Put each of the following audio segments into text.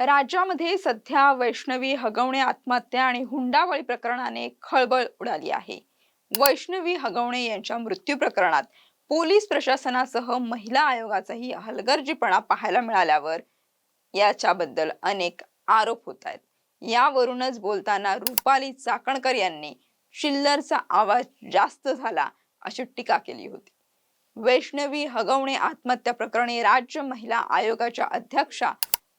राज्यामध्ये सध्या वैष्णवी हगवणे आत्महत्या आणि हुंडाबळी प्रकरणाने खळबळ उडाली आहे. वैष्णवी हगवणे यांच्या मृत्यू प्रकरणात पोलीस प्रशासनासह महिला आयोगाचाही हलगर्जीपणा पाहायला मिळाल्यावर याच्याबद्दल अनेक आरोप होत आहेत. यावरूनच बोलताना रुपाली चाकणकर यांनी शिल्लरचा आवाज जास्त झाला अशी टीका केली होती. वैष्णवी हगवणे आत्महत्या प्रकरणी राज्य महिला आयोगाच्या अध्यक्षा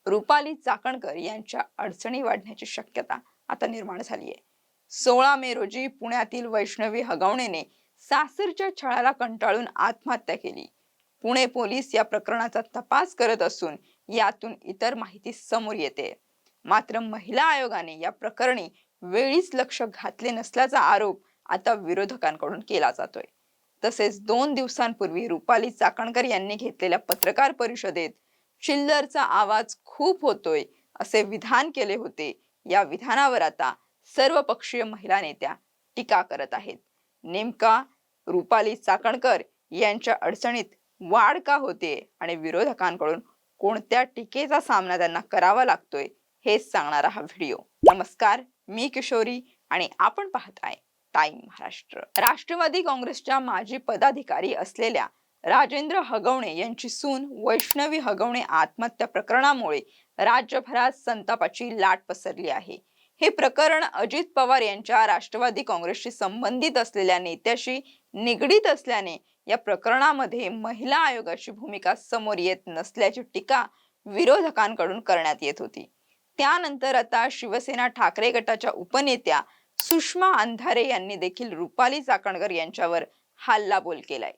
रुपाली चाकणकर यांच्या अडचणी वाढण्याची शक्यता आता निर्माण झाली आहे सोळा मे रोजी पुण्यातील वैष्णवी हगवणेने सासरच्या छळाला कंटाळून आत्महत्या केली. पुणे पोलीस या प्रकरणाचा तपास करत असून यातून इतर माहिती समोर येते. मात्र महिला आयोगाने या प्रकरणी वेळीच लक्ष घातले नसल्याचा आरोप आता विरोधकांकडून केला जातोय. तसेच दोन दिवसांपूर्वी रुपाली चाकणकर यांनी घेतलेल्या पत्रकार परिषदेत चिल्लरचा आवाज खूप होतोय असे विधान केले होते. या विधानावर आता सर्व पक्षीय महिला नेत्या टीका करत आहेत. नेमका रुपाली चाकणकर यांच्या अडचणीत वाढ का होते आणि विरोधकांकडून कोणत्या टीकेचा सामना त्यांना करावा लागतोय हेच सांगणारा हा व्हिडिओ. नमस्कार मी किशोरी आणि आपण पाहत आहे टाइम महाराष्ट्र. राष्ट्रवादी काँग्रेसच्या माजी पदाधिकारी असलेल्या राजेंद्र हगवणे यांची सून वैष्णवी हगवणे आत्महत्या प्रकरणामुळे राज्यभरात संतापाची लाट पसरली आहे. हे प्रकरण अजित पवार यांच्या राष्ट्रवादी काँग्रेसशी संबंधित असलेल्या नेत्याशी निगडीत असल्याने या प्रकरणामध्ये महिला आयोगाची भूमिका समोर येत नसल्याची टीका विरोधकांकडून करण्यात येत होती. त्यानंतर आता शिवसेना ठाकरे गटाच्या उपनेत्या सुषमा अंधारे यांनी देखील रुपाली चाकणकर यांच्यावर हल्लाबोल केलाय.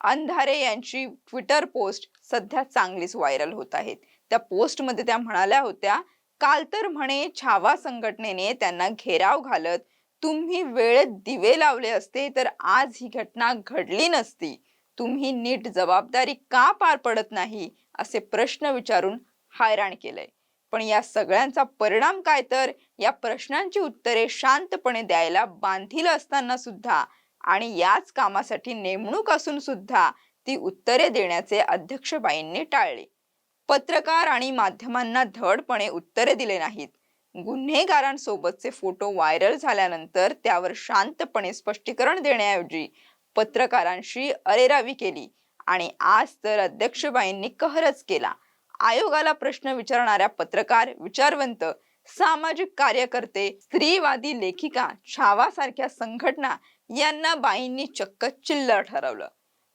अंधारे यांची ट्विटर पोस्ट सध्या चांगलीच व्हायरल होत आहेत. त्या पोस्टमध्ये त्या म्हणाल्या होत्या काल तर म्हणे छावा संघटनेने त्यांना घेराव घालत तुम्ही वेळेत दिवे लावले असते तर आज ही घटना घडली नसती. तुम्ही नीट जबाबदारी का पार पडत नाही? असे प्रश्न विचारून हैराण केलंय. पण या सगळ्यांचा परिणाम काय तर या प्रश्नांची उत्तरे शांतपणे द्यायला बांधील असताना सुद्धा आणि याच कामासाठी नेमणूक असून सुद्धा ती उत्तरे देण्याचे अध्यक्षबाईंनी टाळले. पत्रकार आणि माध्यमांना धडपणे उत्तरे दिले नाहीत. गुन्हेगारांसोबतचे फोटो व्हायरल झाल्यानंतर त्यावर शांतपणे स्पष्टीकरण देण्याऐवजी पत्रकारांशी अरेरावी केली आणि आज तर अध्यक्षबाईंनी कहरच केला. आयोगाला प्रश्न विचारणाऱ्या पत्रकार विचारवंत सामाजिक कार्यकर्ते स्त्रीवादी लेखिका छावा सारख्या संघटना यांना बाईंनी चक्क चिल्लर ठरवलं.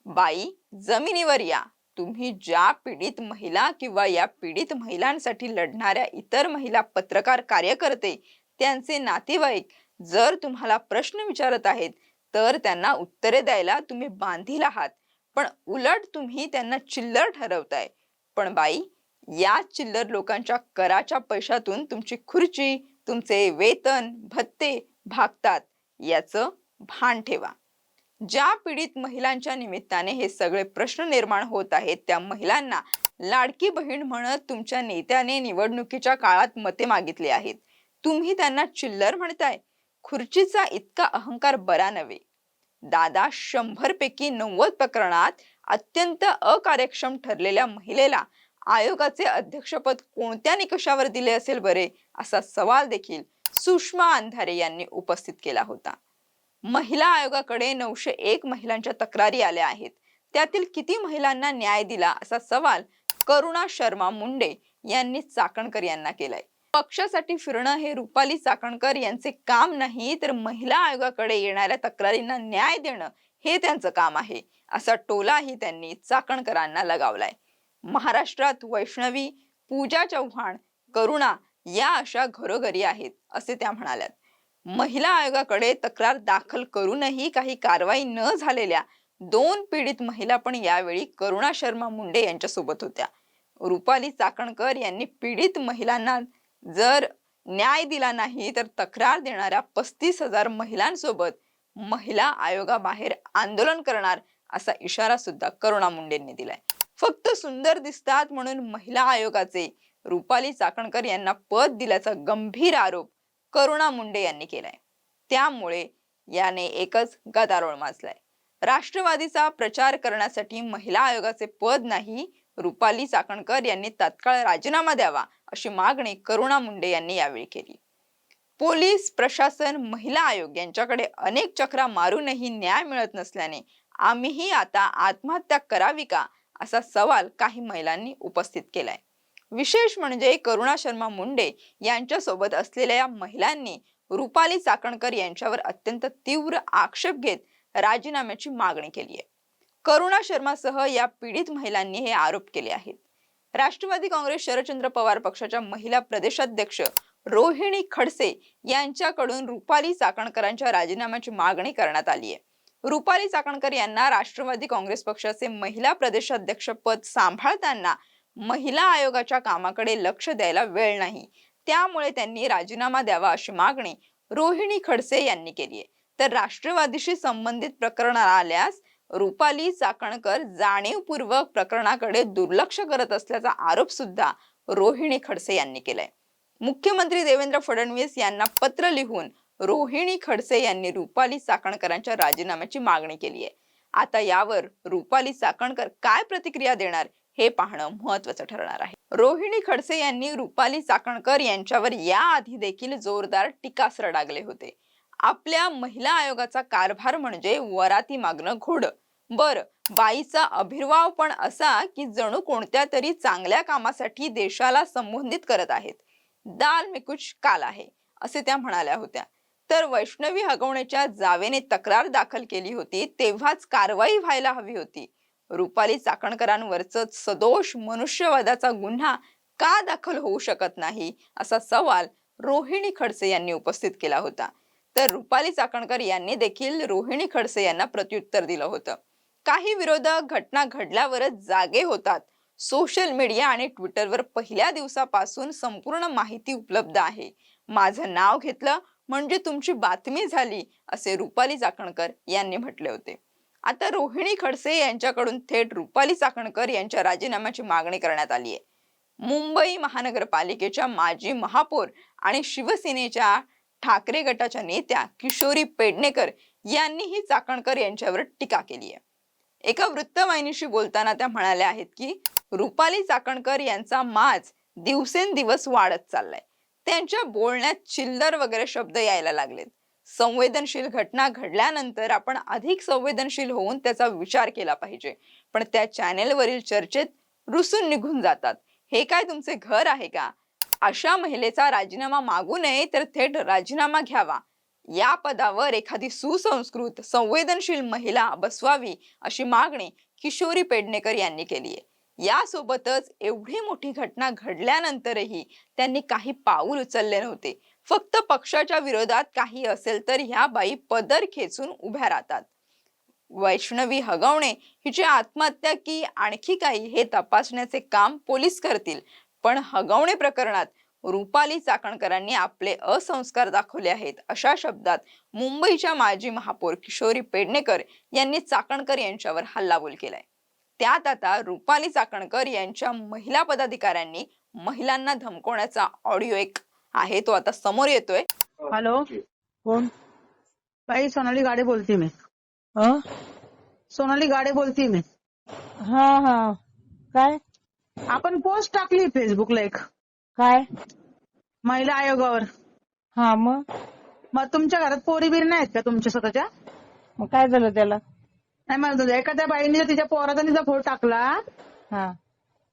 बाई जमिनीवर या. तुम्ही ज्या पीडित महिला किंवा या पीडित महिलांसाठी लढणाऱ्या इतर महिला पत्रकार कार्यकर्ते त्यांचे नातेवाईक जर तुम्हाला प्रश्न विचारत आहेत तर त्यांना उत्तरे द्यायला तुम्ही बांधील आहात. पण उलट तुम्ही त्यांना चिल्लर ठरवताय. पण बाई या चिल्लर लोकांच्या कराच्या पैशातून तुमची खुर्ची तुमचे वेतन भत्ते भागतात. याचं भान ठेवा. ज्या पीडित महिलांच्या निमित्ताने हे सगळे प्रश्न निर्माण होत आहेत त्या महिलांना लाडकी बहीण म्हणत तुमच्या नेत्याने निवडणुकीच्या काळात मते मागितली आहेत. तुम्ही त्यांना चिल्लर म्हणताय. खुर्चीचा इतका अहंकार बरा नव्हे. दादा शंभर पैकी नव्वद प्रकरणात अत्यंत अकार्यक्षम ठरलेल्या महिलेला आयोगाचे अध्यक्षपद कोणत्या निकषावर दिले असेल बरे असा सवाल देखील सुषमा अंधारे यांनी उपस्थित केला होता. महिला आयोगाकडे नऊशे एक महिलांच्या तक्रारी आल्या आहेत. त्यातील किती महिलांना न्याय दिला असा सवाल करुणा शर्मा मुंडे यांनी चाकणकर यांना केलाय. पक्षासाठी फिरणं हे रुपाली चाकणकर यांचे काम नाही तर महिला आयोगाकडे येणाऱ्या तक्रारींना न्याय देणं हे त्यांचं काम आहे असा टोलाही त्यांनी चाकणकरांना लगावलाय. महाराष्ट्रात वैष्णवी पूजा चव्हाण करुणा या अशा घरोघरी आहेत असे त्या म्हणाल्यात. महिला आयोगाकडे तक्रार दाखल करूनही काही कारवाई न झालेल्या दोन पीडित महिला पण यावेळी करुणा शर्मा मुंडे यांच्यासोबत होत्या. रुपाली चाकणकर यांनी पीडित महिलांना जर न्याय दिला नाही तर तक्रार देणाऱ्या पस्तीस हजार महिलांसोबत महिला आयोगाबाहेर आंदोलन करणार असा इशारा सुद्धा करुणा मुंडेंनी दिलाय. फक्त सुंदर दिसतात म्हणून महिला आयोगाचे रुपाली चाकणकर यांना पद दिल्याचा गंभीर आरोप करुणा मुंडे यांनी केलाय. त्यामुळे याने एकच गदारोळ माजलाय. राष्ट्रवादीचा प्रचार करण्यासाठी महिला आयोगाचे पद नाही रुपाली चाकणकर यांनी तात्काळ राजीनामा द्यावा अशी मागणी करुणा मुंडे यांनी यावेळी केली. पोलीस प्रशासन महिला आयोग यांच्याकडे अनेक चक्रा मारूनही न्याय मिळत नसल्याने आम्हीही आता आत्महत्या करावी का असा सवाल काही महिलांनी उपस्थित केलाय. विशेष म्हणजे करुणा शर्मा मुंडे यांच्यासोबत असलेल्या या महिलांनी रुपाली चाकणकर यांच्यावर अत्यंत तीव्र आक्षेप घेत राजीनाम्याची मागणी केली आहे. करुणा शर्मासह या पीडित महिलांनी हे आरोप केले आहेत. राष्ट्रवादी काँग्रेस शरदचंद्र पवार पक्षाच्या महिला प्रदेशाध्यक्ष रोहिणी खडसे यांच्याकडून रुपाली चाकणकरांच्या राजीनाम्याची मागणी करण्यात आली आहे. रुपाली चाकणकर यांना राष्ट्रवादी काँग्रेस पक्षाचे महिला प्रदेशाध्यक्ष पद सांभाळताना महिला आयोगाच्या कामाकडे लक्ष द्यायला वेळ नाही. त्यामुळे त्यांनी राजीनामा द्यावा अशी मागणी रोहिणी खडसे यांनी केली आहे. तर राष्ट्रवादीशी संबंधित प्रकरण आल्यास रुपाली चाकणकर जाणीवपूर्वक प्रकरणाकडे दुर्लक्ष करत असल्याचा आरोप सुद्धा रोहिणी खडसे यांनी केलाय. मुख्यमंत्री देवेंद्र फडणवीस यांना पत्र लिहून रोहिणी खडसे यांनी रुपाली चाकणकरांच्या राजीनाम्याची मागणी केली आहे. आता यावर रुपाली चाकणकर काय प्रतिक्रिया देणार? हे पाहणं महत्वाचं ठरणार आहे. रोहिणी खडसे यांनी रुपाली चाकणकर यांच्यावर याआधी देखील जोरदार टीकास्त्र डागले होते. आपल्या महिला आयोगाचा कारभार म्हणजे वराती मागणं घोड. बर बाईचा अभिर्वाव पण असा की जणू कोणत्या तरी चांगल्या कामासाठी देशाला संबोधित करत आहेत. दाल में कुछ काल आहे असे त्या म्हणाल्या होत्या. तर वैष्णवी हगवण्याच्या जावेने तक्रार दाखल केली होती तेव्हाच कारवाई व्हायला हवी होती. रुपाली चाकणकरांवरच सदोष मनुष्यवादाचा गुन्हा का दाखल होऊ शकत नाही असा सवाल रोहिणी खडसे यांनी उपस्थित केला होता. तर रुपाली चाकणकर यांनी देखील रोहिणी खडसे यांना प्रत्युत्तर दिलं होतं. काही विरोधक घटना घडल्यावरच जागे होतात. सोशल मीडिया आणि ट्विटरवर पहिल्या दिवसापासून संपूर्ण माहिती उपलब्ध आहे. माझं नाव घेतलं म्हणजे तुमची बातमी झाली असे रुपाली चाकणकर यांनी म्हटले होते. आता रोहिणी खडसे यांच्याकडून थेट रुपाली चाकणकर यांच्या राजीनाम्याची मागणी करण्यात आली आहे मुंबई महानगरपालिकेच्या माजी महापौर आणि शिवसेनेच्या ठाकरे गटाच्या नेत्या किशोरी पेडणेकर यांनीही चाकणकर यांच्यावर टीका केली आहे एका वृत्तवाहिनीशी बोलताना त्या म्हणाल्या आहेत की रुपाली चाकणकर यांचा माज दिवसेंदिवस वाढत चाललाय. त्यांच्या बोलण्यात चिल्लर वगैरे शब्द यायला लागलेत. संवेदनशील घटना घडल्यानंतर आपण अधिक संवेदनशील होऊन त्याचा विचार केला पाहिजे. पण त्या चॅनेलवरील चर्चेत रुसून निघून जातात. हे काय तुमचे घर आहे का? अशा महिलेचा राजीनामा मागू नये तर थेट राजीनामा घ्यावा. या पदावर एखादी सुसंस्कृत संवेदनशील महिला बसवावी अशी मागणी किशोरी पेडणेकर यांनी केली आहे यासोबतच एवढी मोठी घटना घडल्यानंतरही त्यांनी काही पाऊल उचलले नव्हते. फक्त पक्षाच्या विरोधात काही असेल तर ह्या बाई पदर खेचून उभ्या राहतात. वैष्णवी हगवणे हिची आत्महत्या की आणखी काही हे तपासण्याचे काम पोलीस करतील. पण हगवणे प्रकरणात रुपाली चाकणकरांनी आपले असंस्कार दाखवले आहेत. अशा शब्दात मुंबईच्या माजी महापौर किशोरी पेडणेकर यांनी चाकणकर यांच्यावर हल्लाबोल केलाय. त्यात आता रुपाली चाकणकर यांच्या महिला पदाधिकाऱ्यांनी महिलांना धमकवण्याचा ऑडिओ एक आहे तो आता समोर येतोय. हॅलो? कोण? बाई सोनाली गाडे बोलते मी. हं? सोनाली गाडे बोलते मी. हा हा. काय? आपण पोस्ट टाकली फेसबुकला एक. काय? महिला आयोगावर. हा मग? मग तुमच्या घरात पोरी बिरी नाहीत का तुमच्या स्वतःच्या? मग काय झालं त्याला? नाही मला तुझ्या एखाद्या बाईने जर तिच्या पोराचा तिचा फोटो टाकला हा.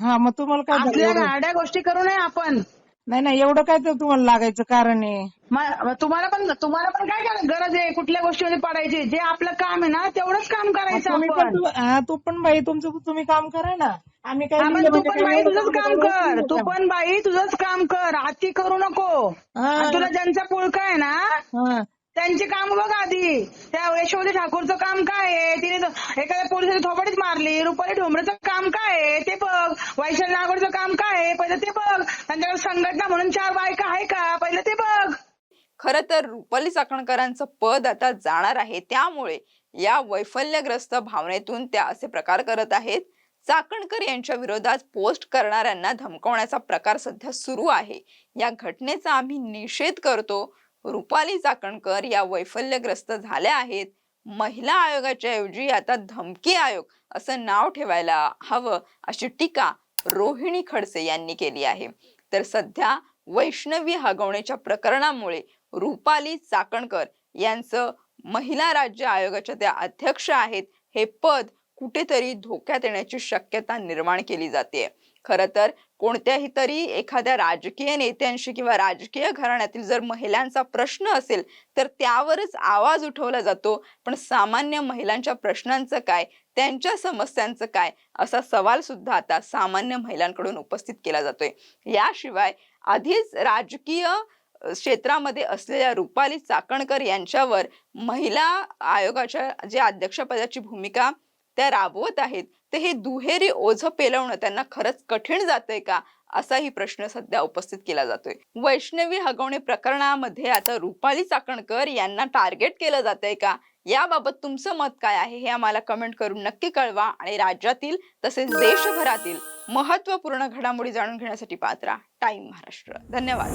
हा मग तुम्हाला काय झालं एवढं? गाड्या गोष्टी करू नये आपण. नाही नाही एवढं काय तर तुम्हाला लागायचं कारण आहे? म- तुम्हाला पण तुम्हाला पण काय गरज आहे कुठल्या गोष्टीमध्ये पडायची. जे आपलं काम आहे ना तेवढंच काम करायचं तुम्ही पण आपण. तू- हा, तू पण बाई तुमचं तुम्ही काम करा ना. आम्ही काय लिहिलं तू म्हणजे पण काय बाई एवढं तुझंच काम कर. तू पण बाई तुझंच काम कर. अति करू नको. हा. आणि तुला ज्यांचा पुळका आहे ना हा. त्यांचे काम बघा आधी. यशोमती ठाकूरचं काम काय आहे? तिने एखाद्या पोलिसाने थोपडीच मारली रुपाली ठोंबरेचं काम काय आहे? ते बघ. वैशाली नागोडचं काम काय आहे? पहिलं ते बघ. त्यांच्याकडे संघटना म्हणून चार बायका आहे का? पहिलं ते बघ. खर तर रुपाली चाकणकरांचं पद आता जाणार आहे. त्यामुळे या वैफल्यग्रस्त भावनेतून त्या असे प्रकार करत आहेत. चाकणकर यांच्या विरोधात पोस्ट करणाऱ्यांना धमकवण्याचा प्रकार सध्या सुरू आहे. या घटनेचा आम्ही निषेध करतो. रुपाली चाकणकर या वैफल्यग्रस्त झाल्या आहेत. महिला आयोगाच्या ऐवजी आता धमकी आयोग असं नाव ठेवायला हवं अशी टीका रोहिणी खडसे यांनी केली आहे. तर सध्या वैष्णवी हगवण्याच्या प्रकरणामुळे रुपाली चाकणकर यांचं महिला राज्य आयोगाच्या त्या अध्यक्ष आहेत हे पद कुठेतरी धोक्यात येण्याची शक्यता निर्माण केली जाते. खर तर कोणत्याही तरी एखाद्या राजकीय नेत्यांशी किंवा राजकीय घराण्यातील जर महिलांचा प्रश्न असेल तर त्यावरच आवाज उठवला जातो. पण सामान्य महिलांच्या प्रश्नांचं काय? त्यांच्या समस्यांचं काय? असा सवाल सुद्धा आता सामान्य महिलांकडून उपस्थित केला जातोय. याशिवाय आधीच राजकीय क्षेत्रामध्ये असलेल्या रुपाली चाकणकर यांच्यावर महिला आयोगाच्या जे अध्यक्षपदाची भूमिका त्या राबवत आहेत. ते हे दुहेरी ओझ पेलवणं त्यांना खरंच कठीण जातंय का? असाही प्रश्न सध्या उपस्थित केला जातोय. वैष्णवी हगवणे प्रकरणामध्ये आता रुपाली चाकणकर यांना टार्गेट केलं जातंय का? याबाबत तुमचं मत काय आहे हे आम्हाला कमेंट करून नक्की कळवा आणि राज्यातील तसेच देशभरातील महत्त्वपूर्ण घडामोडी जाणून घेण्यासाठी पात्रा टाइम महाराष्ट्र. धन्यवाद.